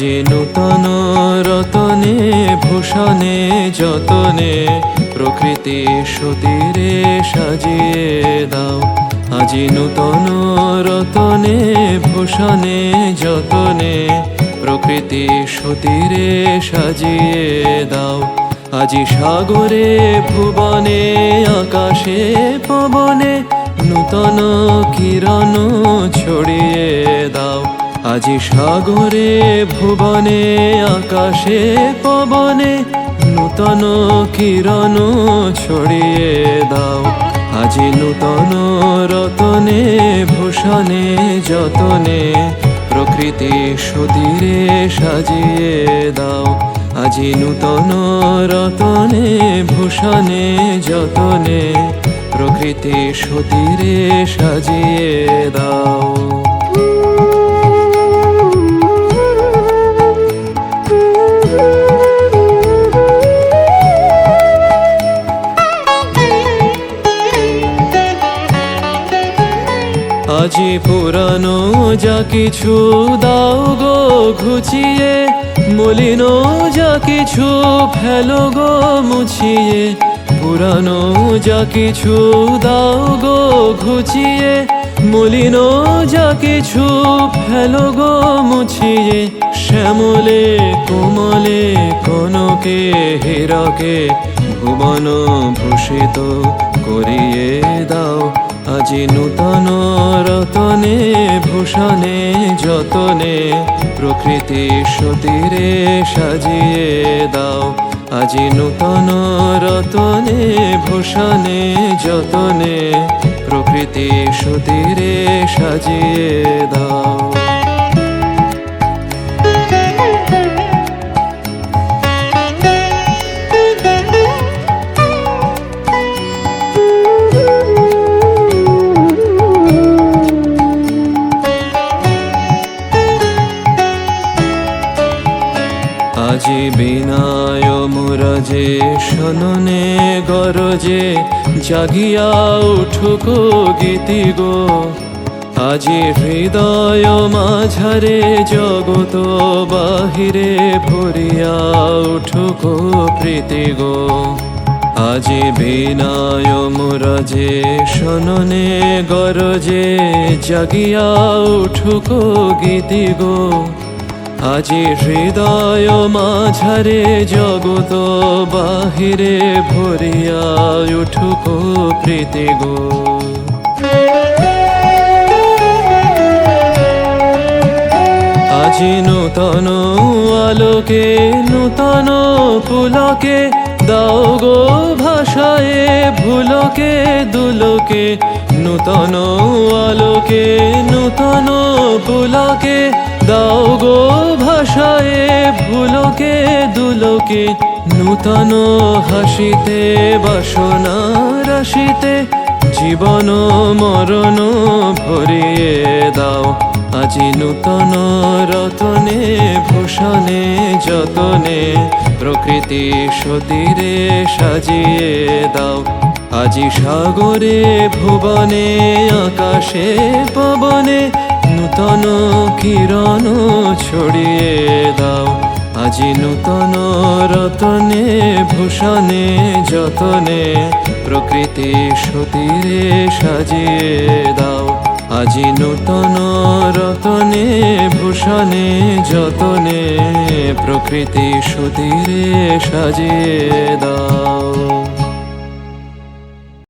যে নূতন রতনে, ভূষণে যতনে, প্রকৃতি সুতীরে সাজিয়ে দাও। আজি নূতন রতনে, ভূষণে যতনে, প্রকৃতি সুতীরে সাজিয়ে দাও। আজি সাগরে, ভুবনে, আকাশে, পবনে, নূতন কিরণ ছড়িয়ে দাও। আজি সাগরে, ভুবনে, আকাশে, পবনে, নূতন কিরণ ছড়িয়ে দাও। আজি নূতন রতনে, ভূষণে, যতনে, প্রকৃতি সুধীরে সাজিয়ে দাও। আজি নূতন রতনে, ভূষণে, যতনে, প্রকৃতি সুধীরে সাজিয়ে দাও। আজি পুরানো যা কিছু দাও গো ঘুচিয়ে, মলিন যা কিছু ফেলো গো মুছিয়ে, পুরানো যা কিছু দাও গো ঘুচিয়ে, মলিন যা কিছু ফেলো গো মুছিয়ে, শ্যামলে কোমলে কনকে, হীরকে ভুবন ভূষিত করিয়ে আজি নূতন রতনে, ভূষণে যতনে, প্রকৃতি সতীরে সাজিয়ে দাও। আজি নূতন রতনে, ভূষণে যতনে, প্রকৃতি সতীরে সাজিয়ে দাও। বিনায় মুরজে শননে গরজে, জাগিয়া উঠুক গীতি গো। আজি হৃদয় মাঝারে জগত বাহিরে ভরিয়া উঠুক প্রীতি গো। আজি বিনায় মুরজে শননে গরজে, জাগিয়া উঠুক গীতি গো। আজি হৃদয় মাঝারে জগত বাহিরে ভরিয়া উঠুক প্রীতি গো। আজি নূতন আলোকে, নূতন পুলকে দাও গো ভাষায়, ভুলকে দুলকে, নূতন আলোকে, নূতন পুলকে দাও গো ভাষায় ভুলকে দুলকে, নূতন হাসিতে, বাসনা রাশিতে, জীবন মরণ ভরিয়ে দাও। আজি নূতন রতনে, ভূষণে, যতনে, প্রকৃতি সতীরে সাজিয়ে দাও। আজি সাগরে, ভুবনে, আকাশে, পবনে নূতন কিরণ ছড়িয়ে দাও। আজি নূতন রতনে, ভূষণে, যতনে, প্রকৃতি সতীরে সাজিয়ে দাও। আজি নূতন রতনে, ভূষণে, যতনে, প্রকৃতি সুধীরে সাজিয়ে দাও।